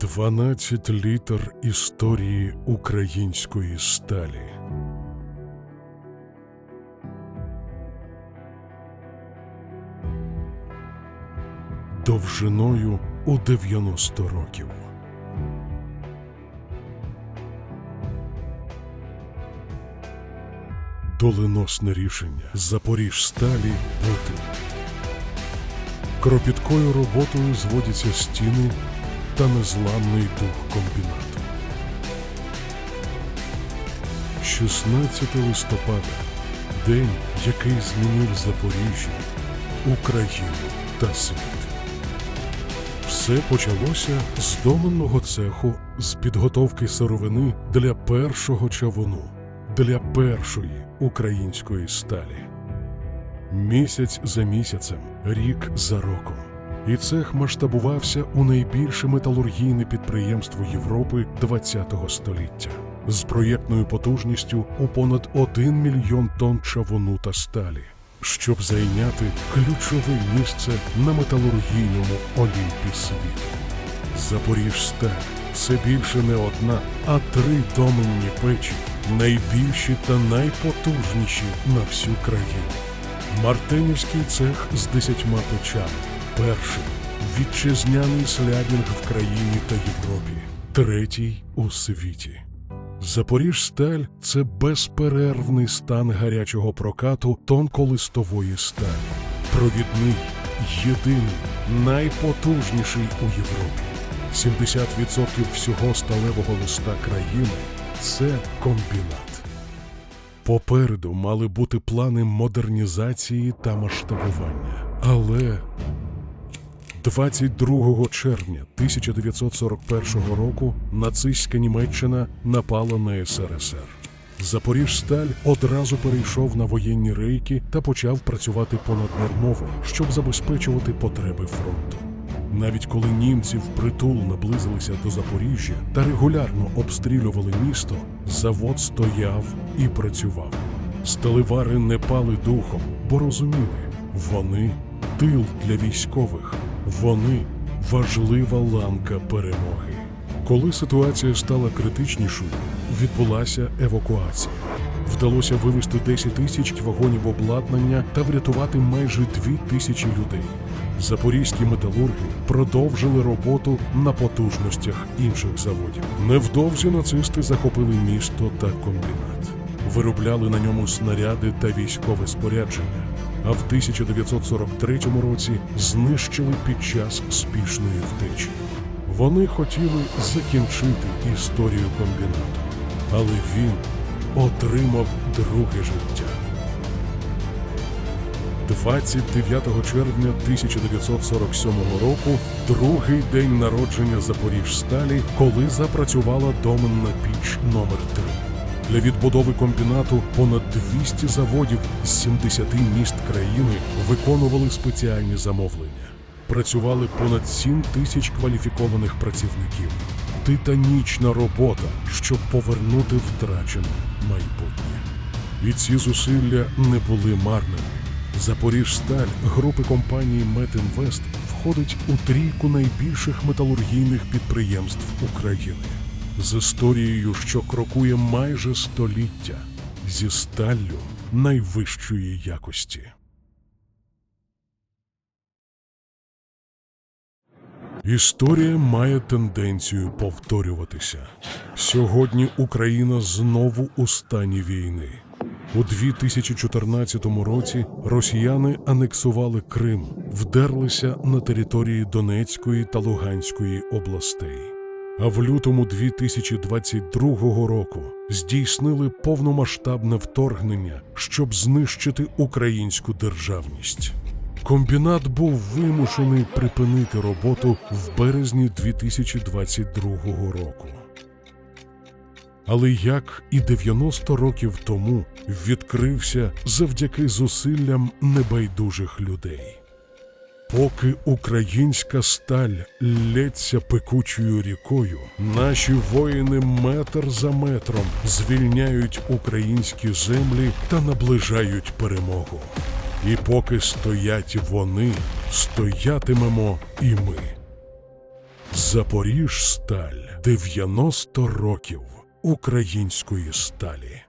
12 літер історії української сталі. Довжиною у 90 років. Доленосне рішення Запоріжсталі бути. Кропіткою роботою зводяться стіни та незламний дух комбінату. 16 листопада день, який змінив Запоріжжя, Україну та світ. Все почалося з доменного цеху з підготовки сировини для першого чавуну, для першої української сталі. Місяць за місяцем, рік за роком. І цех масштабувався у найбільше металургійне підприємство Європи ХХ століття з проєктною потужністю у понад 1 мільйон тонн чавуну та сталі, щоб зайняти ключове місце на металургійному олімпі світу. Запоріжсталь це більше не одна, а три доменні печі, найбільші та найпотужніші на всю країну. Мартинівський цех з десятьма печами. Перший вітчизняний слябінг в країні та Європі. Третій у світі. Запоріжсталь це безперервний стан гарячого прокату тонколистової сталі. Провідний, єдиний, найпотужніший у Європі. 70% всього сталевого листа країни це комбінат. Попереду мали бути плани модернізації та масштабування. Але 22 червня 1941 року нацистська Німеччина напала на СРСР. Запоріжсталь одразу перейшов на воєнні рейки та почав працювати понаднормово, щоб забезпечувати потреби фронту. Навіть коли німці впритул наблизилися до Запоріжжя та регулярно обстрілювали місто, завод стояв і працював. Сталевари не пали духом, бо розуміли, вони тил для військових, вони важлива ланка перемоги. Коли ситуація стала критичнішою, відбулася евакуація. Вдалося вивезти 10 тисяч вагонів обладнання та врятувати майже 2 тисячі людей. Запорізькі металурги продовжили роботу на потужностях інших заводів. Невдовзі нацисти захопили місто та комбінат, виробляли на ньому снаряди та військове спорядження. А в 1943 році знищили під час спішної втечі. Вони хотіли закінчити історію комбінату, але він отримав друге життя. 29 червня 1947 року другий день народження Запоріжсталі, коли запрацювала доменна піч номер 3 Для відбудови комбінату понад 200 заводів з 70 міст країни виконували спеціальні замовлення. Працювали понад 7 тисяч кваліфікованих працівників. Титанічна робота, щоб повернути втрачене майбутнє. І ці зусилля не були марними. Запоріжсталь групи компанії Метінвест входить у трійку найбільших металургійних підприємств України з історією, що крокує майже століття зі сталлю найвищої якості. Історія має тенденцію повторюватися. Сьогодні Україна знову у стані війни. У 2014 році росіяни анексували Крим, вдерлися на території Донецької та Луганської областей. А в лютому 2022 року здійснили повномасштабне вторгнення, щоб знищити українську державність. Комбінат був вимушений припинити роботу в березні 2022 року. Але як і 90 років тому відкрився завдяки зусиллям небайдужих людей. Поки українська сталь лється пекучою рікою, наші воїни метр за метром звільняють українські землі та наближають перемогу. І поки стоять вони, стоятимемо і ми. Запоріжсталь 90 років української сталі.